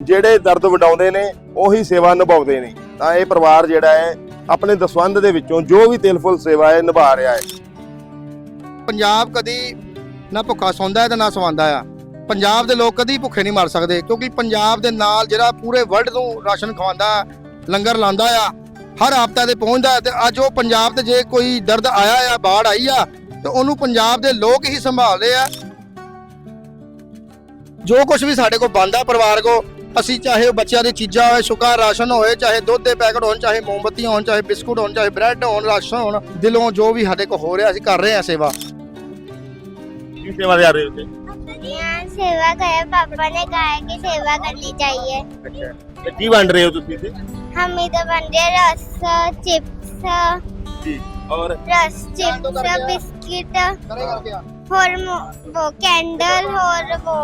ਜਿਹੜੇ ਦਰਦ ਵਡਾਉਂਦੇ ਨੇ, ਉਹੀ ਸੇਵਾ ਨਿਭਾਉਂਦੇ ਨੇ। ਤਾਂ ਇਹ ਪਰਿਵਾਰ ਜਿਹੜਾ ਹੈ, ਆਪਣੇ ਦਸਵੰਧ ਦੇ ਵਿੱਚੋਂ ਜੋ ਵੀ ਤਿਲਫੁਲ ਸੇਵਾ ਹੈ, ਨਿਭਾ ਰਿਹਾ ਹੈ। ਪੰਜਾਬ ਕਦੀ ਨਾ ਭੁੱਖਾ ਸੌਂਦਾ ਹੈ ਤੇ ਨਾ ਸਵਾਂਦਾ ਆ। ਪੰਜਾਬ ਦੇ ਲੋਕ ਕਦੀ ਭੁੱਖੇ ਨਹੀਂ ਮਰ ਸਕਦੇ, ਕਿਉਂਕਿ ਪੰਜਾਬ ਦੇ ਨਾਲ ਜਿਹੜਾ ਪੂਰੇ ਵਰਲਡ ਨੂੰ ਰਾਸ਼ਨ ਖਵਾਉਂਦਾ, ਲੰਗਰ ਲਾਉਂਦਾ ਆ, ਹਰ ਹਫ਼ਤਾ ਤੇ ਪਹੁੰਚਦਾ ਤੇ ਅੱਜ ਉਹ ਪੰਜਾਬ ਤੇ ਜੇ ਕੋਈ ਦਰਦ ਆਇਆ ਆ, ਬਾੜ ਆਈ ਆ, ਤੇ ਉਹਨੂੰ ਪੰਜਾਬ ਦੇ ਲੋਕ ਹੀ ਸੰਭਾਲਦੇ ਆ। ਜੋ ਕੁਝ ਵੀ ਸਾਡੇ ਕੋਲ ਬੰਦਾ ਪਰਿਵਾਰ ਕੋ ਅਸੀਂ ਚਾਹੇ ਉਹ ਬੱਚਿਆਂ ਦੀ ਚੀਜ਼ਾਂ ਹੋਏ ਸੁੱਕਾ ਰਾਸ਼ਨ ਹੋਏ ਚਾਹੇ ਦੁੱਧ ਦੇ ਪੈਕਟ ਹੋਣ ਚਾਹੇ ਮੋਮਬੱਤੀਆਂ ਹੋਣ ਚਾਹੇ ਬਿਸਕੁਟ ਹੋਣ ਚਾਹੇ ਬ੍ਰੈਡ ਹੋਣ ਰਾਸ਼ਨ ਹੋਣ ਦਿਲੋਂ ਜੋ ਵੀ ਸਾਡੇ ਕੋਲ ਹੋ ਰਿਹਾ ਅਸੀਂ ਕਰ ਰਹੇ ਹਾਂ ਸੇਵਾ ਕੀ ਸੇਵਾ ਦੇ ਆ ਰਹੇ ਹੋ यहाँ सेवा करे पापा ने कहा है कि सेवा करनी चाहिए ਅੱਛਾ ਤੇ ਕੀ ਵੰਡ ਰਹੇ ਹੋ ਤੁਸੀਂ ਇੱਥੇ हम इधर बन रहे रस चिप्स ਜੀ ਔਰ रस चिप्स बिस्किट और मो- वो कैंडल और वो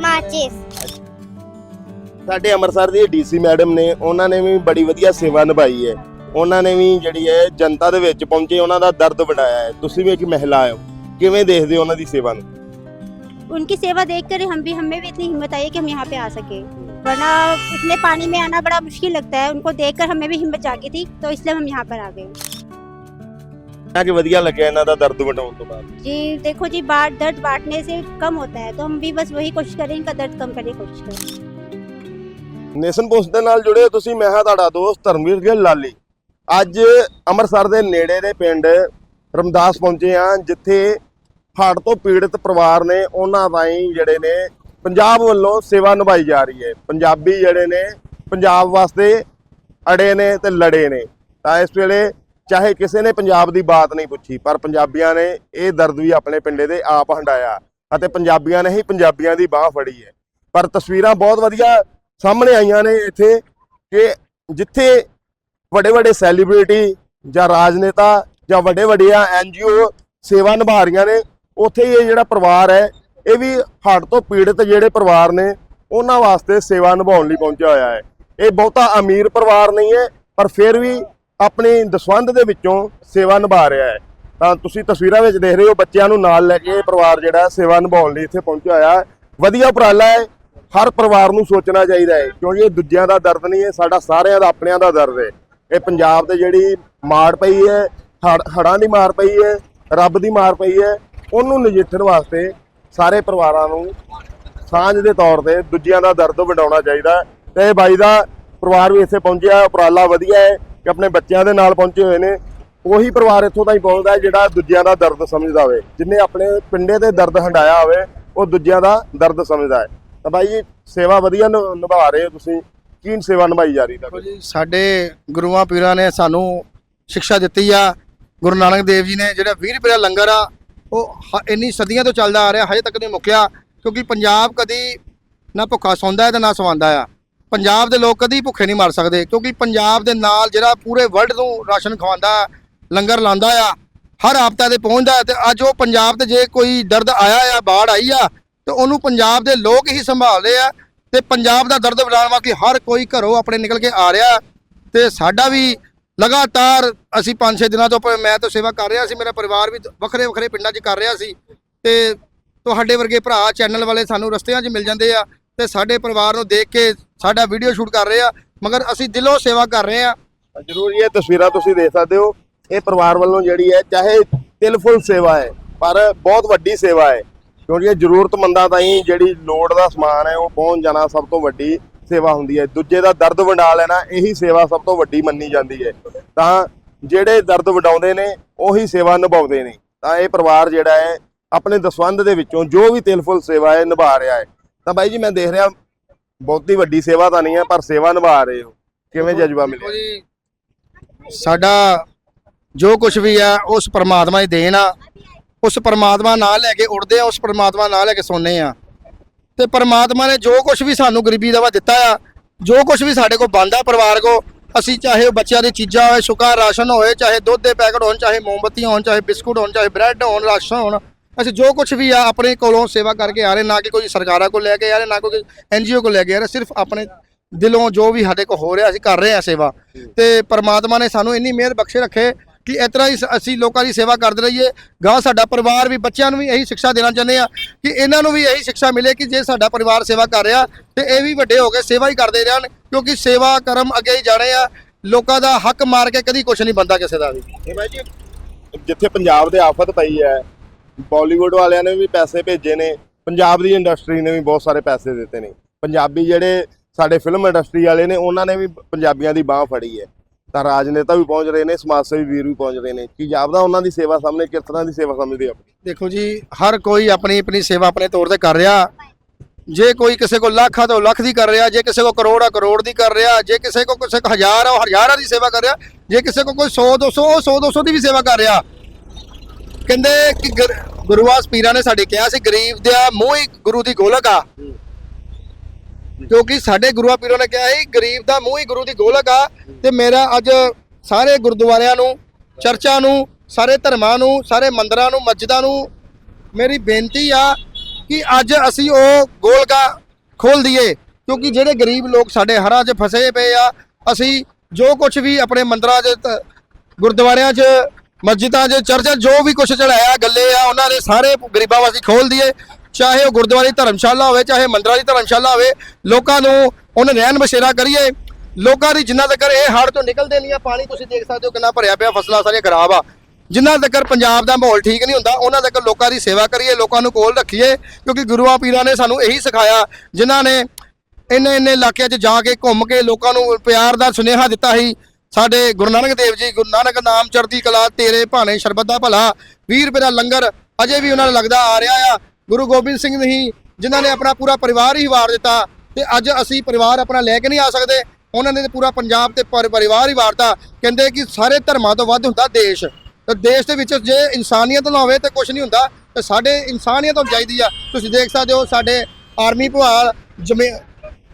माचिस ਸਾਡੇ ਅੰਮ੍ਰਿਤਸਰ ਦੀ ਡੀਸੀ ਮੈਡਮ ਨੇ ਉਹਨਾਂ ਨੇ ਵੀ ਬੜੀ ਵਧੀਆ ਸੇਵਾ ਨਿਭਾਈ ਹੈ ਉਹਨਾਂ ਨੇ ਵੀ ਜਿਹੜੀ ਹੈ ਜਨਤਾ ਦੇ ਵਿੱਚ ਪਹੁੰਚੇ ਉਹਨਾਂ ਦਾ ਦਰਦ ਵਡਾਇਆ ਹੈ ਤੁਸੀਂ ਵੀ ਇੱਕ ਮਹਿਲਾ ਹੋ ਕਿਵੇਂ ਦੇਖਦੇ ਹੋ ਉਹਨਾਂ ਦੀ ਸੇਵਾ ਨੂੰ उनकी सेवा देखकर हम भी हमें भी इतनी हिम्मत आई है कि हम यहाँ पे आ सके वरना इतने पानी में आना बड़ा मुश्किल लगता है उनको देखकर हमें भी हिम्मत जागी थी तो इसलिए हम यहाँ पर आ गए ਤਾਂ ਕਿ ਵਧੀਆ ਲੱਗਿਆ ਇਹਨਾਂ ਦਾ ਦਰਦ ਵਡਾਉਣ ਤੋਂ ਬਾਅਦ जी देखो जी बाट दर्द बांटने से कम होता है तो हम भी बस वही कोशिश करें इनका दर्द कम करने की कोशिश करें ਨੇਸ਼ਨ ਪੋਸਟ ਦੇ ਨਾਲ ਜੁੜੇ ਹੋ ਤੁਸੀਂ, ਮੈਂ ਹਾਂ ਤੁਹਾਡਾ ਦੋਸਤ ਧਰਮਵੀਰ ਗਿੱਲ ਲਾਲੀ। ਅੱਜ ਅੰਮ੍ਰਿਤਸਰ ਦੇ ਨੇੜੇ ਦੇ ਪਿੰਡ ਰਮਦਾਸ ਪਹੁੰਚੇ ਆ ਜਿੱਥੇ ਹੜ੍ਹ ਤੋਂ ਪੀੜਤ ਪਰਿਵਾਰ ਨੇ ਉਹਨਾਂ ਰਾਹੀਂ ਜਿਹੜੇ ਨੇ ਪੰਜਾਬ ਵੱਲੋਂ ਸੇਵਾ ਨਿਭਾਈ ਜਾ ਰਹੀ ਹੈ। ਪੰਜਾਬੀ ਜਿਹੜੇ ਨੇ ਪੰਜਾਬ ਵਾਸਤੇ ਅੜੇ ਨੇ ਤੇ ਲੜੇ ਨੇ। ਤਾਂ ਇਸ ਵੇਲੇ ਚਾਹੇ ਕਿਸੇ ਨੇ ਪੰਜਾਬ ਦੀ ਬਾਤ ਨਹੀਂ ਪੁੱਛੀ, ਪਰ ਪੰਜਾਬੀਆਂ ਨੇ ਇਹ ਦਰਦ ਵੀ ਆਪਣੇ ਪਿੰਡੇ ਦੇ ਆਪ ਹੰਡਾਇਆ ਅਤੇ ਪੰਜਾਬੀਆਂ ਨੇ ਹੀ ਪੰਜਾਬੀਆਂ ਦੀ ਬਾਹ ਫੜੀ ਹੈ। ਪਰ ਤਸਵੀਰਾਂ ਬਹੁਤ ਵਧੀਆ ਸਾਹਮਣੇ ਆਈਆਂ ਨੇ ਇੱਥੇ ਕਿ ਜਿੱਥੇ ਵੱਡੇ ਵੱਡੇ ਸੈਲੀਬ੍ਰਿਟੀ ਜਾਂ ਰਾਜਨੇਤਾ ਜਾਂ ਵੱਡੇ ਵੱਡੀਆਂ ਐਨਜੀਓ ਸੇਵਾ ਨਿਭਾ ਰਹੀਆਂ ਨੇ, ਉੱਥੇ ਇਹ ਜਿਹੜਾ ਪਰਿਵਾਰ ਹੈ, ਇਹ ਵੀ ਹੜ੍ਹ ਤੋਂ ਪੀੜਤ ਜਿਹੜੇ ਪਰਿਵਾਰ ਨੇ, ਉਹਨਾਂ ਵਾਸਤੇ ਸੇਵਾ ਨਿਭਾਉਣ ਲਈ ਪਹੁੰਚਿਆ ਹੋਇਆ ਹੈ। ਇਹ ਬਹੁਤਾ ਅਮੀਰ ਪਰਿਵਾਰ ਨਹੀਂ ਹੈ, ਪਰ ਫਿਰ ਵੀ ਆਪਣੀ ਦਸਵੰਧ ਦੇ ਵਿੱਚੋਂ ਸੇਵਾ ਨਿਭਾ ਰਿਹਾ ਹੈ। ਤਾਂ ਤੁਸੀਂ ਤਸਵੀਰਾਂ ਵਿੱਚ ਦੇਖ ਰਹੇ ਹੋ, ਬੱਚਿਆਂ ਨੂੰ ਨਾਲ ਲੈ ਕੇ ਇਹ ਪਰਿਵਾਰ ਜਿਹੜਾ ਸੇਵਾ ਨਿਭਾਉਣ ਲਈ ਇੱਥੇ ਪਹੁੰਚਿਆ ਹੋਇਆ ਹੈ। ਵਧੀਆ ਉਪਰਾਲਾ ਹੈ ਹਰ ਪਰਿਵਾਰ ਨੂੰ ਸੋਚਣਾ ਚਾਹੀਦਾ ਹੈ, ਕਿਉਂਕਿ ਇਹ ਦੂਜਿਆਂ ਦਾ ਦਰਦ ਨਹੀਂ ਹੈ, ਸਾਡਾ ਸਾਰਿਆਂ ਦਾ ਆਪਣਿਆਂ ਦਾ ਦਰਦ ਹੈ। ਇਹ ਪੰਜਾਬ ਤੇ ਜਿਹੜੀ ਮਾਰ ਪਈ ਹੈ ਹੜ੍ਹ- ਹੜ੍ਹਾਂ ਦੀ ਮਾਰ ਪਈ ਹੈ, ਰੱਬ ਦੀ ਮਾਰ ਪਈ ਹੈ, ਉਹਨੂੰ ਨਜਿੱਠਣ ਵਾਸਤੇ ਸਾਰੇ ਪਰਿਵਾਰਾਂ ਨੂੰ ਸਾਂਝ ਦੇ ਤੌਰ ਤੇ ਦੂਜਿਆਂ ਦਾ ਦਰਦ ਵੰਡਾਉਣਾ ਚਾਹੀਦਾ ਹੈ। ਤੇ ਇਹ ਬਾਈ ਦਾ ਪਰਿਵਾਰ ਵੀ ਇੱਥੇ ਪਹੁੰਚਿਆ, ਉਪਰਾਲਾ ਵਧੀਆ ਹੈ ਕਿ ਆਪਣੇ ਬੱਚਿਆਂ ਦੇ ਨਾਲ ਪਹੁੰਚੇ ਹੋਏ ਨੇ। ਉਹੀ ਪਰਿਵਾਰ ਇੱਥੋਂ ਤਾਈਂ ਪਹੁੰਚਦਾ ਜਿਹੜਾ ਦੂਜਿਆਂ ਦਾ ਦਰਦ ਸਮਝਦਾ ਹੋਵੇ। ਜਿਨੇ ਆਪਣੇ ਪਿੰਡੇ ਤੇ ਦਰਦ ਹੰਡਾਇਆ ਹੋਵੇ, ਉਹ ਦੂਜਿਆਂ ਦਾ ਦਰਦ ਸਮਝਦਾ ਹੈ। ਤਾਂ ਬਾਈ ਜੀ ਸੇਵਾ ਵਧੀਆ ਨਿ- ਨਿਭਾ ਰਹੇ ਹੋ ਤੁਸੀਂ। ਕੀ ਸੇਵਾ ਨਿਭਾਈ ਜਾ ਰਹੀ ਦੇਖੋ ਤੁਹਾਡੀ ਜੀ ਸਾਡੇ ਗੁਰੂਆਂ ਪੀਰਾਂ ਨੇ ਸਾਨੂੰ ਸਿੱਖਿਆ ਦਿੱਤੀ ਆ। ਗੁਰੂ ਨਾਨਕ ਦੇਵ ਜੀ ਨੇ ਜਿਹੜਾ 20 ਰੁਪਏ ਦਾ ਲੰਗਰ ਆ ਉਹ ਹ- ਇੰਨੀ ਸਦੀਆਂ ਤੋਂ ਚੱਲਦਾ ਆ ਰਿਹਾ ਹਜੇ ਤੱਕ ਨਹੀਂ ਮੁੱਕਿਆ। ਕਿਉਂਕਿ ਪੰਜਾਬ ਕਦੀ ਨਾ ਭੁੱਖਾ ਸੌਂਦਾ ਹੈ ਤੇ ਨਾ ਸਵਾਂਦਾ ਆ। ਪੰਜਾਬ ਦੇ ਲੋਕ ਕਦੀ ਭੁੱਖੇ ਨਹੀਂ ਮਰ ਸਕਦੇ। ਕਿਉਂਕਿ ਪੰਜਾਬ ਦੇ ਨਾਲ ਜਿਹੜਾ ਪੂਰੇ ਵਰਲਡ ਨੂੰ ਰਾਸ਼ਨ ਖਵਾਉਂਦਾ ਹੈ, ਲੰਗਰ ਲਾਉਂਦਾ ਆ ਹਰ ਹਫ਼ਤਾ ਤੇ ਪਹੁੰਚਦਾ ਹੈ ਤੇ ਅੱਜ ਉਹ ਪੰਜਾਬ ਤੇ ਜੇ ਕੋਈ ਦਰਦ ਆਇਆ ਆ ਬਾੜ ਆਈ ਆ ਤੇ ਉਹਨੂੰ ਪੰਜਾਬ ਦੇ ਲੋਕ ਹੀ ਸੰਭਾਲਦੇ ਆ ਤੇ ਪੰਜਾਬ ਦਾ ਦਰਦ ਵਡਾਉਣ ਵਾਸਤੇ ਹਰ ਕੋਈ ਘਰੋਂ ਆਪਣੇ ਨਿਕਲ ਕੇ ਆ ਰਿਹਾ ਤੇ ਸਾਡਾ ਵੀ ਲਗਾਤਾਰ ਅਸੀਂ 5-6 ਦਿਨਾਂ ਤੋਂ ਪ- ਮੈਂ ਤਾਂ ਸੇਵਾ ਕਰ ਰਿਹਾ ਸੀ, ਮੇਰਾ ਪਰਿਵਾਰ ਵੀ ਵੱਖਰੇ ਵੱਖਰੇ ਪਿੰਡਾਂ 'ਚ ਕਰ ਰਿਹਾ ਸੀ ਤੇ ਤੁਹਾਡੇ ਵਰਗੇ ਭਰਾ ਚੈਨਲ ਵਾਲੇ ਸਾਨੂੰ ਰਸਤਿਆਂ 'ਚ ਮਿਲ ਜਾਂਦੇ ਆ ਤੇ ਸਾਡੇ ਪਰਿਵਾਰ ਨੂੰ ਦੇਖ ਕੇ ਸਾਡਾ ਵੀਡੀਓ ਸ਼ੂਟ ਕਰ ਰਹੇ ਆ, ਮਗਰ ਅਸੀਂ ਦਿਲੋਂ ਸੇਵਾ ਕਰ ਰਹੇ ਆ। ਜ਼ਰੂਰ ਇਹ ਤਸਵੀਰਾਂ ਤੁਸੀਂ ਦੇਖ ਸਕਦੇ ਹੋ। ਇਹ ਪਰਿਵਾਰ ਵੱਲੋਂ ਜਿਹੜੀ ਹੈ, ਚਾਹੇ ਤਿਲਫੁਲ ਸੇਵਾ ਹੈ, ਪਰ ਬਹੁਤ ਵੱਡੀ ਸੇਵਾ ਹੈ। ਕਿਉਂਕਿ ਇਹ ਜ਼ਰੂਰਤਮੰਦਾਂ ਤਾਈਂ ਜਿਹੜੀ ਲੋੜ ਦਾ ਸਮਾਨ ਹੈ ਉਹ ਪਹੁੰਚ ਜਾਣਾ ਸਭ ਤੋਂ ਵੱਡੀ ਸੇਵਾ ਹੁੰਦੀ ਹੈ। ਦੂਜੇ ਦਾ ਦਰਦ ਵੰਡਾ ਲੈਣਾ ਇਹੀ ਸੇਵਾ ਸਭ ਤੋਂ ਵੱਡੀ ਮੰਨੀ ਜਾਂਦੀ ਹੈ। ਤਾਂ ਜਿਹੜੇ ਦਰਦ ਵਡਾਉਂਦੇ ਨੇ ਉਹੀ ਸੇਵਾ ਨਿਭਾਉਂਦੇ ਨੇ। ਤਾਂ ਇਹ ਪਰਿਵਾਰ ਜਿਹੜਾ ਹੈ ਆਪਣੇ ਦਸਵੰਧ ਦੇ ਵਿੱਚੋਂ ਜੋ ਵੀ ਤਿਲਫੁਲ ਸੇਵਾ ਹੈ ਨਿਭਾ ਰਿਹਾ ਹੈ। ਤਾਂ ਬਾਈ ਜੀ ਮੈਂ ਦੇਖ ਰਿਹਾ ਬਹੁਤੀ ਵੱਡੀ ਸੇਵਾ ਤਾਂ ਨਹੀਂ ਹੈ ਪਰ ਸੇਵਾ ਨਿਭਾ ਰਹੇ ਹੋ। ਕਿਵੇਂ ਜਜ਼ਬਾ ਮਿਲਿਆ? ਸਾਡਾ ਜੋ ਕੁਝ ਵੀ ਆ ਉਸ ਪਰਮਾਤਮਾ ਦੀ ਦੇਣ ਆ। ਉਸ ਪਰਮਾਤਮਾ ਨਾਲ ਲੈ ਕੇ ਉੱਡਦੇ ਆ, ਉਸ ਪਰਮਾਤਮਾ ਨਾਲ ਲੈ ਕੇ ਸੌਂਦੇ ਆ। ਤੇ ਪਰਮਾਤਮਾ ਨੇ ਜੋ ਕੁਝ ਵੀ ਸਾਨੂੰ ਗਰੀਬੀ ਦਾ ਵਾ ਦਿੱਤਾ ਆ, ਜੋ ਕੁਝ ਵੀ ਸਾਡੇ ਕੋਲ ਬੰਦਾ ਪਰਿਵਾਰ ਕੋ ਅਸੀਂ ਚਾਹੇ ਉਹ ਬੱਚਿਆਂ ਦੀ ਚੀਜ਼ਾਂ ਹੋਏ ਸੁੱਕਾ ਰਾਸ਼ਨ ਹੋਏ, ਚਾਹੇ ਦੁੱਧ ਦੇ ਪੈਕਟ ਹੋਣ, ਚਾਹੇ ਮੋਮਬੱਤੀਆਂ ਹੋਣ, ਚਾਹੇ ਬਿਸਕੁਟ ਹੋਣ, ਚਾਹੇ ਬ੍ਰੈਡ ਹੋਣ, ਰਾਸ਼ਨ ਹੋਣ, ਅਸੀਂ ਜੋ ਕੁਝ ਵੀ ਆ ਆਪਣੇ ਕੋਲੋਂ ਸੇਵਾ ਕਰਕੇ ਆ ਰਹੇ, ਨਾ ਕਿ ਕੋਈ ਸਰਕਾਰਾਂ ਕੋਲ ਲੈ ਕੇ ਆ ਰਹੇ, ਨਾ ਕੋਈ ਐਨਜੀਓ ਕੋਲ ਲੈ ਕੇ ਆ ਰਹੇ, ਸਿਰਫ ਆਪਣੇ ਦਿਲੋਂ ਜੋ ਵੀ ਸਾਡੇ ਕੋਲ ਹੋ ਰਿਹਾ, ਅਸੀਂ ਕਰ ਰਹੇ ਆ ਸੇਵਾ। ਤੇ ਪਰਮਾਤਮਾ ਨੇ ਸਾਨੂੰ ਇੰਨੀ ਮਿਹਰ ਬਖਸ਼ੇ ਰੱਖੇ ਕਿ ਇਸ ਤਰ੍ਹਾਂ ਹੀ ਸ- ਅਸੀਂ ਲੋਕਾਂ ਦੀ ਸੇਵਾ ਕਰਦੇ ਰਹੀਏ। ਗਾਂ ਸਾਡਾ ਪਰਿਵਾਰ ਵੀ, ਬੱਚਿਆਂ ਨੂੰ ਵੀ ਇਹੀ ਸਿੱਖਿਆ ਦੇਣਾ ਚਾਹੁੰਦੇ ਆ ਕਿ ਇਹਨਾਂ ਨੂੰ ਵੀ ਇਹੀ ਸਿੱਖਿਆ ਮਿਲੇ ਕਿ ਜੇ ਸਾਡਾ ਪਰਿਵਾਰ ਸੇਵਾ ਕਰ ਰਿਹਾ ਤੇ ਇਹ ਵੀ ਵੱਡੇ ਹੋ ਕੇ ਸੇਵਾ ਹੀ ਕਰਦੇ ਰਹਿਣ, ਕਿਉਂਕਿ ਸੇਵਾ ਕਰਮ ਅੱਗੇ ਹੀ ਜਾਣੇ ਆ। ਲੋਕਾਂ ਦਾ ਹੱਕ ਮਾਰ ਕੇ ਕਦੀ ਕੁਝ ਨਹੀਂ ਬੰਦਾ ਕਿਸੇ ਦਾ ਵੀ। ਜਿੱਥੇ ਪੰਜਾਬ ਦੇ ਆਫਤ ਪਈ ਹੈ, ਬਾਲੀਵੁੱਡ ਵਾਲਿਆਂ ਨੇ ਵੀ ਪੈਸੇ ਭੇਜੇ ਨੇ, ਪੰਜਾਬ ਦੀ ਇੰਡਸਟਰੀ ਨੇ ਵੀ ਬਹੁਤ ਸਾਰੇ ਪੈਸੇ ਦਿੱਤੇ ਨੇ। ਪੰਜਾਬੀ ਜਿਹੜੇ ਸਾਡੇ ਫਿਲਮ ਇੰਡਸਟਰੀ ਵਾਲੇ ਨੇ, ਉਹਨਾਂ ਨੇ ਵੀ ਪੰਜਾਬੀਆਂ ਦੀ ਬਾਹ ਫੜੀ ਹੈ। ਤਾਂ ਰਾਜਨੇਤਾ ਵੀ ਪਹੁੰਚ ਰਹੇ ਨੇ, ਸਮਾਜ ਸੇਵੀ ਵੀਰ ਵੀ ਪਹੁੰਚ ਰਹੇ ਨੇ। ਕੀ ਜਾਪਦਾ ਉਹਨਾਂ ਦੀ ਸੇਵਾ ਸਾਹਮਣੇ, ਕਿਸ ਤਰ੍ਹਾਂ ਦੀ ਸੇਵਾ ਸਮਝਦੇ ਆਪਣੀ? ਦੇਖੋ ਜੀ, ਹਰ ਕੋਈ ਆਪਣੀ ਆਪਣੀ ਸੇਵਾ ਆਪਣੇ ਤੌਰ ਤੇ ਕਰ ਰਿਹਾ। ਜੇ ਕੋਈ ਕਿਸੇ ਕੋ ਲੱਖ ਆ ਲੱਖ ਦੀ ਕਰ ਰਿਹਾ। ਜੇ ਕਿਸੇ ਕੋ ਕਰੋੜ ਆ, ਕਰੋੜ ਦੀ ਕਰ ਰਿਹਾ। ਜੇ ਕਿਸੇ ਕੋ ਕਿਸੇ ਕੋ ਹਜ਼ਾਰ ਆ, ਉਹ ਹਜ਼ਾਰਾਂ ਦੀ ਸੇਵਾ ਕਰ ਰਿਹਾ। ਜੇ ਕਿਸੇ ਕੋ ਕੋਈ 100 200 ਉਹ 100 200 ਦੀ ਵੀ ਸੇਵਾ ਕਰ ਰਿਹਾ। ਕਹਿੰਦੇ ਕਿ ਗੁਰ- ਗੁਰੂਆਸ ਪੀਰਾਂ ਨੇ ਸਾਡੇ ਕਿਹਾ ਸੀ, ਗਰੀਬ ਦਾ ਮੂੰਹ ਹੀ ਗੁਰੂ ਦੀ ਗੋਲਕ ਆ। ਕਿਉਂਕਿ ਸਾਡੇ ਗੁਰੂਆਂ ਪੀਰਾਂ ਨੇ ਕਿਹਾ ਸੀ, ਗਰੀਬ ਦਾ ਮੂੰਹ ਹੀ ਗੁਰੂ ਦੀ ਗੋਲਕ ਆ। ਤੇ ਮੇਰਾ ਅੱਜ ਸਾਰੇ ਗੁਰਦੁਆਰਿਆਂ ਨੂੰ, ਚਰਚਾਂ ਨੂੰ, ਸਾਰੇ ਧਰਮਾਂ ਨੂੰ, ਸਾਰੇ ਮੰਦਰਾਂ ਨੂੰ, ਮਸਜਿਦਾਂ ਨੂੰ ਮੇਰੀ ਬੇਨਤੀ ਆ ਕਿ ਅੱਜ ਅਸੀਂ ਉਹ ਗੋਲਕਾ ਖੋਲ ਦਈਏ। ਕਿਉਂਕਿ ਜਿਹੜੇ ਗਰੀਬ ਲੋਕ ਸਾਡੇ ਹਰਾਂ 'ਚ ਫਸੇ ਪਏ ਆ, ਅਸੀਂ ਜੋ ਕੁਝ ਵੀ ਆਪਣੇ ਮੰਦਰਾਂ 'ਚ, ਗੁਰਦੁਆਰਿਆਂ 'ਚ, ਮਸਜਿਦਾਂ 'ਚ, ਚਰਚਾਂ ਜੋ ਵੀ ਕੁਝ ਚੜਾਇਆ ਗੱਲੇ ਆ, ਉਹਨਾਂ ਦੇ ਸਾਰੇ ਗਰੀਬਾਂ ਵਾਸਤੇ ਖੋਲ ਦਈਏ। ਚਾਹੇ ਉਹ ਗੁਰਦੁਆਰੇ ਧਰਮਸ਼ਾਲਾ ਹੋਵੇ, ਚਾਹੇ ਮੰਦਰਾਂ ਦੀ ਧਰਮਸ਼ਾਲਾ ਹੋਵੇ, ਲੋਕਾਂ ਨੂੰ ਉਹਨਾਂ ਰਹਿਣ ਬਸੇਰਾ ਕਰੀਏ। ਲੋਕਾਂ ਦੀ ਜਿੰਨਾ ਤੱਕ ਇਹ ਹੜ੍ਹ ਤੋਂ ਨਿਕਲਦੇ ਨਹੀਂ ਆ, ਪਾਣੀ ਤੁਸੀਂ ਦੇਖ ਸਕਦੇ ਹੋ ਕਿੰਨਾ ਭਰਿਆ ਪਿਆ, ਫਸਲਾਂ ਸਾਰੀਆਂ ਖਰਾਬ ਆ। ਜਿੰਨਾ ਤੱਕ ਪੰਜਾਬ ਦਾ ਮਾਹੌਲ ਠੀਕ ਨਹੀਂ ਹੁੰਦਾ, ਉਹਨਾਂ ਤੱਕ ਲੋਕਾਂ ਦੀ ਸੇਵਾ ਕਰੀਏ, ਲੋਕਾਂ ਨੂੰ ਕੋਲ ਰੱਖੀਏ, ਕਿਉਂਕਿ ਗੁਰੂਆਂ ਪੀਰਾਂ ਨੇ ਸਾਨੂੰ ਇਹੀ ਸਿਖਾਇਆ, ਜਿਨ੍ਹਾਂ ਨੇ ਇੰਨੇ ਇੰਨੇ ਇਲਾਕਿਆਂ 'ਚ ਜਾ ਕੇ ਘੁੰਮ ਕੇ ਲੋਕਾਂ ਨੂੰ ਪਿਆਰ ਦਾ ਸੁਨੇਹਾ ਦਿੱਤਾ ਸੀ। ਸਾਡੇ ਗੁਰੂ ਨਾਨਕ ਦੇਵ ਜੀ, ਗੁਰੂ ਨਾਨਕ ਨਾਮ ਚੜ੍ਹਦੀ ਕਲਾ, ਤੇਰੇ ਭਾਣੇ ਸ਼ਰਬਤ ਦਾ ਭਲਾ 20 ਰੁਪਏ ਦਾ ਲੰਗਰ ਅਜੇ ਵੀ ਉਹਨਾਂ ਨੂੰ ਲੱਗਦਾ ਆ ਰਿਹਾ ਆ। ਗੁਰੂ ਗੋਬਿੰਦ ਸਿੰਘ ਨਹੀਂ, ਜਿਨ੍ਹਾਂ ਨੇ ਆਪਣਾ ਪੂਰਾ ਪਰਿਵਾਰ ਹੀ ਵਾਰ ਦਿੱਤਾ ਤੇ ਅੱਜ ਅਸੀਂ ਪਰਿਵਾਰ ਆਪਣਾ ਲੈ ਕੇ ਨਹੀਂ ਆ ਸਕਦੇ। ਉਹਨਾਂ ਨੇ ਤਾਂ ਪੂਰਾ ਪੰਜਾਬ ਤੇ ਪਰਿਵਾਰ ਹੀ ਵਾਰਤਾ। ਕਹਿੰਦੇ ਕਿ ਸਾਰੇ ਧਰਮਾਂ ਤੋਂ ਵੱਧ ਹੁੰਦਾ ਦੇਸ਼। ਤੇ ਦੇਸ਼ ਦੇ ਵਿੱਚ ਜੇ ਇਨਸਾਨੀਅਤ ਨਾ ਹੋਵੇ ਤੇ ਕੁਝ ਨਹੀਂ ਹੁੰਦਾ। ਤੇ ਸਾਡੇ ਇਨਸਾਨੀਅਤ ਹੋਣੀ ਚਾਹੀਦੀ ਆ। ਤੁਸੀਂ ਦੇਖ ਸਕਦੇ ਹੋ ਸਾਡੇ ਆਰਮੀ ਭਵਾਲ ਜਮੇ,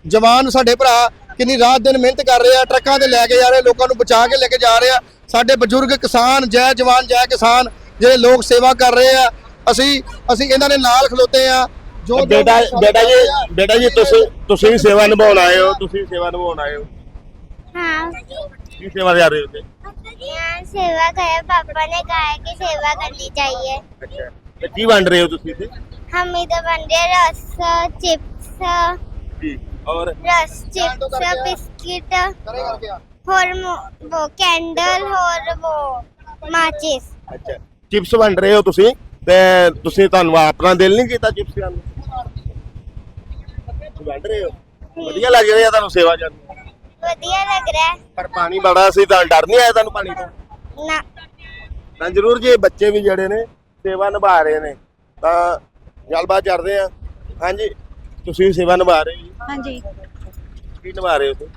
ਜਵਾਨ ਸਾਡੇ ਭਰਾ ਕਿੰਨੀ ਰਾਤ ਦਿਨ ਮਿਹਨਤ ਕਰ ਰਹੇ ਆ, ਟਰੱਕਾਂ ਤੇ ਲੈ ਕੇ ਜਾ ਰਹੇ ਲੋਕਾਂ ਨੂੰ ਬਚਾ ਕੇ ਲੈ ਕੇ ਜਾ ਰਹੇ ਆ। ਸਾਡੇ ਬਜ਼ੁਰਗ ਕਿਸਾਨ, ਜੈ ਜਵਾਨ, ਜੈ ਕਿਸਾਨ, ਜਿਹੜੇ ਲੋਕ ਸੇਵਾ ਕਰ ਰਹੇ ਆ ਅਸੀਂ ਅਸੀਂ ਇਹਨਾਂ ਦੇ ਨਾਲ ਖਲੋਤੇ ਆ ਜੋ ਜੋ ਬੇਟਾ ਸਾਡੇ ਬੇਟਾ ਜੀ ਕਰ ਰਹੇ ਆ, ਬੇਟਾ ਜੀ ਤੁਸੀਂ ਤੁਸੀਂ ਵੀ ਸੇਵਾ ਨਿਭਾਉਣ ਆਏ ਹੋ ਤੁਸੀਂ ਸੇਵਾ ਨਿਭਾਉਣ ਆਏ ਹੋ हाँ ਕੀ ਸੇਵਾ ਦੇ ਆ ਰਹੇ ਹੋ ਤੇ यहाँ सेवा करे पापा ने कहा है कि सेवा करनी चाहिए ਅੱਛਾ ਤੇ ਕੀ ਵੰਡ ਰਹੇ ਹੋ ਤੁਸੀਂ ਤੇ हम इधर बन रहे रस चिप्स ਜੀ ਔਰ रस चिप्स बिस्किट ਕਰੇ ਕਰਕੇ ਆ और मो- वो कैंडल और वो माचिस ਅੱਛਾ ਚਿਪਸ ਵੰਡ ਰਹੇ ਹੋ ਤੁਸੀਂ ਤੇ ਤੁਸੀਂ ਤੁਹਾਨੂੰ ਆਪਣਾ ਦਿਲ ਨਹੀਂ ਕੀਤਾ ਚਿਪਸ ਖਾਣ ਨੂੰ ਵੰਡ ਰਹੇ ਹੋ ਵਧੀਆ ਲੱਗ ਰਿਹਾ ਤੁਹਾਨੂੰ ਸੇਵਾ ਕਰਨ ਨੂੰ? बढ़िया लग रहा है ਪਰ ਪਾਣੀ ਬੜਾ ਸੀ ਤਾਂ ਡਰ ਨਹੀਂ ਆਇਆ ਤੁਹਾਨੂੰ ਪਾਣੀ ਤੋਂ ना ਤਾਂ ਜ਼ਰੂਰ ਜੀ ਇਹ ਬੱਚੇ ਵੀ ਜਿਹੜੇ ਨੇ ਸੇਵਾ ਨਿਭਾ ਰਹੇ ਨੇ ਤਾਂ ਗੱਲਬਾਤ ਕਰਦੇ ਆ ਹਾਂਜੀ ਤੁਸੀਂ ਵੀ ਸੇਵਾ ਨਿਭਾ ਰਹੇ ਹੋ ਜੀ हाँ जी ਕੀ ਨਿਭਾ ਰਹੇ ਹੋ ਤੁਸੀਂ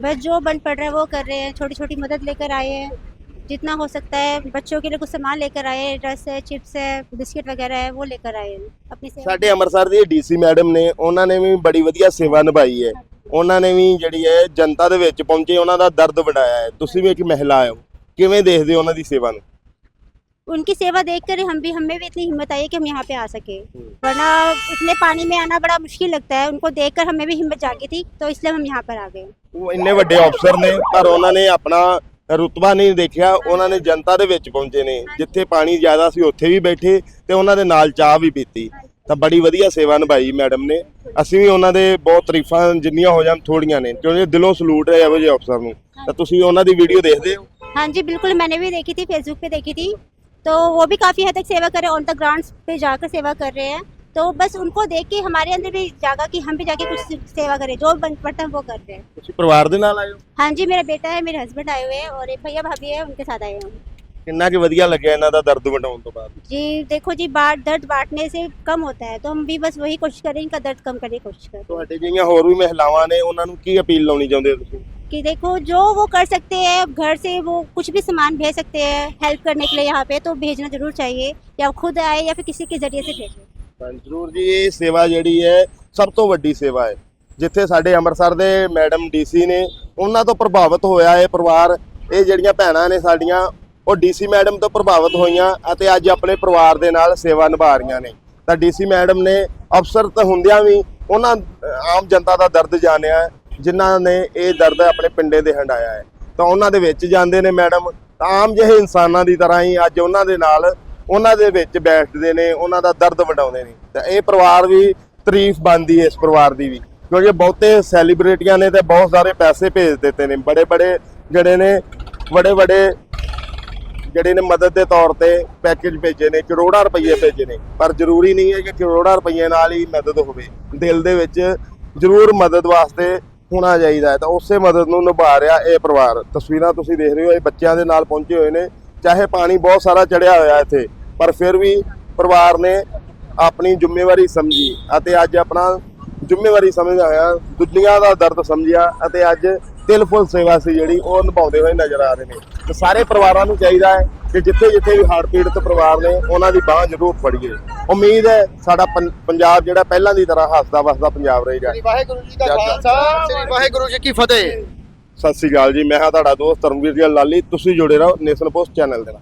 बस जो बन पड़ रहा है वो कर रहे हैं छोटी छोटी मदद लेकर आए हैं जितना हो सकता है बच्चों के लिए कुछ सामान लेकर आए हैं रस है चिप्स है बिस्किट वगैरह है वो लेकर आए हैं अपनी सेवा ਸਾਡੇ ਅੰਮ੍ਰਿਤਸਰ ਦੀ ਡੀਸੀ ਮੈਡਮ ਨੇ ਉਹਨਾਂ ਨੇ ਵੀ ਬੜੀ ਵਧੀਆ ਸੇਵਾ ਨਿਭਾਈ ਹੈ ਉਹਨਾਂ ਨੇ ਵੀ ਜਿਹੜੀ ਹੈ ਜਨਤਾ ਦੇ ਵਿੱਚ ਪਹੁੰਚੇ ਉਹਨਾਂ ਦਾ ਦਰਦ ਵਡਾਇਆ ਹੈ ਤੁਸੀਂ ਵੀ ਇੱਕ ਮਹਿਲਾ ਹੋ ਕਿਵੇਂ ਦੇਖਦੇ ਹੋ ਉਹਨਾਂ ਦੀ ਸੇਵਾ ਨੂੰ उनकी सेवा देखकर हम भी हमें भी इतनी हिम्मत आई है कि हम यहाँ पे आ सके वरना इतने पानी में आना बड़ा मुश्किल लगता है उनको देखकर हमें भी हिम्मत जागी थी तो इसलिए हम यहाँ पर आ गए ਉਹ ਇੰਨੇ ਵੱਡੇ ਅਫਸਰ ਨੇ ਪਰ ਉਹਨਾਂ ਨੇ ਆਪਣਾ ਰੁਤਬਾ ਨਹੀਂ ਦੇਖਿਆ ਉਹਨਾਂ ਨੇ ਜਨਤਾ ਦੇ ਵਿੱਚ ਪਹੁੰਚੇ ਨੇ ਜਿੱਥੇ ਪਾਣੀ ਜ਼ਿਆਦਾ ਸੀ ਉੱਥੇ ਵੀ ਬੈਠੇ ਤੇ ਉਹਨਾਂ ਦੇ ਨਾਲ ਚਾਹ ਵੀ ਪੀਤੀ ਤਾਂ ਬੜੀ ਵਧੀਆ ਸੇਵਾ ਨਿਭਾਈ ਮੈਡਮ ਨੇ ਅਸੀਂ ਵੀ ਉਹਨਾਂ ਦੇ ਬਹੁਤ ਤਾਰੀਫਾਂ ਜਿੰਨੀਆਂ ਹੋ ਜਾਣ ਥੋੜੀਆਂ ਨੇ ਕਿਉਂਕਿ ਦਿਲੋਂ ਸਲੂਟ ਹੈ ਇਹੋ ਜਿਹੇ ਅਫਸਰ ਨੂੰ ਤਾਂ ਤੁਸੀਂ ਉਹਨਾਂ ਦੀ ਵੀਡੀਓ ਦੇਖਦੇ ਹੋ हाँ जी बिल्कुल मैंने भी देखी थी फेसबुक पे देखी थी तो वो भी काफ़ी हद तक सेवा कर रहे हैं ऑन द ग्राउंड पे जाकर सेवा कर रहे हैं तो बस उनको देख के हमारे अंदर भी जागा कि हम भी जाके कुछ सेवा करें जो बनता है वो कर रहे हैं ਤੁਸੀਂ ਪਰਿਵਾਰ ਦੇ ਨਾਲ ਆਏ ਹੋ हाँ जी मेरा बेटा है मेरे हस्बैंड आए हुए हैं और एक भैया भाभी है उनके साथ आए हैं हम ਕਿੰਨਾ ਕੁ ਵਧੀਆ ਲੱਗਿਆ ਇਹਨਾਂ ਦਾ ਦਰਦ ਮਿਟਾਉਣ ਤੋਂ ਬਾਅਦ जी देखो जी बाट दर्द बांटने से कम होता है तो हम भी बस वही कोशिश करें इनका दर्द कम करने की कोशिश करें ਤੁਹਾਡੇ ਜਿਹੀਆਂ ਹੋਰ ਵੀ ਮਹਿਲਾਵਾਂ ਨੇ ਉਹਨਾਂ ਨੂੰ ਕੀ ਅਪੀਲ ਲਾਉਣੀ ਚਾਹੁੰਦੇ ਹੋ ਤੁਸੀਂ कि देखो जो वो कर सकते हैं घर से वो कुछ भी सामान भेज सकते हैं हेल्प करने के लिए यहाँ पे तो भेजना जरूर चाहिए या खुद आए या फिर किसी के जरिए से भेजें ਜ਼ਰੂਰ ਜੀ, ਇਹ ਸੇਵਾ ਜਿਹੜੀ ਹੈ, ਸਭ ਤੋਂ ਵੱਡੀ ਸੇਵਾ ਹੈ। ਜਿੱਥੇ ਸਾਡੇ ਅੰਮ੍ਰਿਤਸਰ ਦੇ ਮੈਡਮ ਡੀਸੀ ਨੇ, ਉਹਨਾਂ ਤੋਂ ਪ੍ਰਭਾਵਿਤ ਹੋਇਆ ਇਹ ਪਰਿਵਾਰ। ਇਹ ਜਿਹੜੀਆਂ ਭੈਣਾਂ ਨੇ ਸਾਡੀਆਂ, ਉਹ ਡੀਸੀ ਮੈਡਮ ਤੋਂ ਪ੍ਰਭਾਵਿਤ ਹੋਈਆਂ ਅਤੇ ਅੱਜ ਆਪਣੇ ਪਰਿਵਾਰ ਦੇ ਨਾਲ ਸੇਵਾ ਨਿਭਾ ਰਹੀਆਂ ਨੇ। ਤਾਂ ਡੀਸੀ ਮੈਡਮ ਨੇ ਅਫਸਰ ਤਾਂ ਹੁੰਦਿਆਂ ਵੀ ਉਹਨਾਂ ਆਮ ਜਨਤਾ ਦਾ ਦਰਦ ਜਾਣਿਆ ਜਿਨ੍ਹਾਂ ਨੇ ਇਹ ਦਰਦ ਆਪਣੇ ਪਿੰਡੇ ਦੇ ਹੰਡਾਇਆ ਹੈ। ਤਾਂ ਉਹਨਾਂ ਦੇ ਵਿੱਚ ਜਾਂਦੇ ਨੇ ਮੈਡਮ। ਤਾਂ ਆਮ ਜਿਹੇ ਇਨਸਾਨਾਂ ਦੀ ਤਰ੍ਹਾਂ ਹੀ ਅੱਜ ਉਹਨਾਂ ਦੇ ਨਾਲ ਉਹਨਾਂ ਦੇ ਵਿੱਚ ਬੈਠਦੇ ਨੇ, ਉਹਨਾਂ ਦਾ ਦਰਦ ਵੰਡਾਉਂਦੇ ਨੇ। ਤਾਂ ਇਹ ਪਰਿਵਾਰ ਵੀ ਤਾਰੀਫ ਬਣਦੀ ਹੈ ਇਸ ਪਰਿਵਾਰ ਦੀ ਵੀ। ਕਿਉਂਕਿ ਬਹੁਤੇ ਸੈਲੀਬ੍ਰਿਟੀਆਂ ਨੇ ਤੇ ਬਹੁਤ ਸਾਰੇ ਪੈਸੇ ਭੇਜ ਦਿੱਤੇ ਨੇ। ਬੜੇ ਬੜੇ ਜਿਹੜੇ ਨੇ ਬੜੇ ਬੜੇ ਜਿਹੜੇ ਨੇ ਮਦਦ ਦੇ ਤੌਰ ਤੇ ਪੈਕੇਜ ਭੇਜੇ ਨੇ, ਕਰੋੜਾਂ ਰੁਪਏ ਭੇਜੇ ਨੇ। ਪਰ ਜ਼ਰੂਰੀ ਨਹੀਂ ਹੈ ਕਿ ਕਰੋੜਾਂ ਰੁਪਏ ਨਾਲ ਹੀ ਮਦਦ ਹੋਵੇ। ਦਿਲ ਦੇ ਵਿੱਚ ਜ਼ਰੂਰ ਮਦਦ ਵਾਸਤੇ ਹੋਣਾ ਚਾਹੀਦਾ ਹੈ। ਤਾਂ ਉਸੇ ਮਦਦ ਨੂੰ ਨਿਭਾ ਰਿਹਾ ਇਹ ਪਰਿਵਾਰ। ਤਸਵੀਰਾਂ ਤੁਸੀਂ ਦੇਖ ਰਹੇ ਹੋ, ਇਹ ਬੱਚਿਆਂ ਦੇ ਨਾਲ ਪਹੁੰਚੇ ਹੋਏ ਨੇ। ਚਾਹੇ ਪਾਣੀ ਬਹੁਤ ਸਾਰਾ ਚੜਿਆ ਹੋਇਆ ਇੱਥੇ। ਪਰ ਫਿਰ ਵੀ ਪਰਿਵਾਰ ਨੇ ਆਪਣੀ ਜ਼ਿੰਮੇਵਾਰੀ ਸਮਝੀ ਅਤੇ ਅੱਜ ਆਪਣਾ ਜ਼ਿੰਮੇਵਾਰੀ ਸਮਝਦਾ ਹੋਇਆ ਦੁਨੀਆ ਦਾ ਦਰਦ ਸਮਝਿਆ ਅਤੇ ਅੱਜ ਤਿਲ ਫੁੱਲ ਸੇਵਾ ਸੀ ਜਿਹੜੀ ਉਹ ਨਿਭਾਉਂਦੇ ਹੋਏ ਨਜ਼ਰ ਆ ਰਹੇ ਨੇ। ਤੇ ਸਾਰੇ ਪਰਿਵਾਰਾਂ ਨੂੰ ਚਾਹੀਦਾ ਹੈ ਕਿ ਜਿੱਥੇ ਜਿੱਥੇ ਵੀ ਹੜ੍ਹ ਪੀੜਤ ਪਰਿਵਾਰ ਨੇ ਉਹਨਾਂ ਦੀ ਬਾਹ ਜ਼ਰੂਰ ਫੜੀਏ। ਉਮੀਦ ਹੈ ਸਾਡਾ ਪੰਜਾਬ ਜਿਹੜਾ ਪਹਿਲਾਂ ਦੀ ਤਰ੍ਹਾਂ ਹੱਸਦਾ ਵਸਦਾ ਪੰਜਾਬ ਰਹੇਗਾ। ਸ੍ਰੀ ਵਾਹਿਗੁਰੂ ਜੀ ਦਾ ਖਾਲਸਾ ਸ੍ਰੀ ਵਾਹਿਗੁਰੂ ਜੀ ਕੀ ਫਤਿਹ। ਸਤਿ ਸ੍ਰੀ ਅਕਾਲ ਜੀ ਮੈਂ ਹਾਂ ਤੁਹਾਡਾ ਦੋਸਤ ਧਰਮਵੀਰ ਜੀ ਲਾਲੀ ਤੁਸੀਂ ਜੁੜੇ ਰਹੋ ਨੈਸ਼ਨਲ ਪੋਸਟ ਚੈਨਲ ਦੇ ਨਾਲ।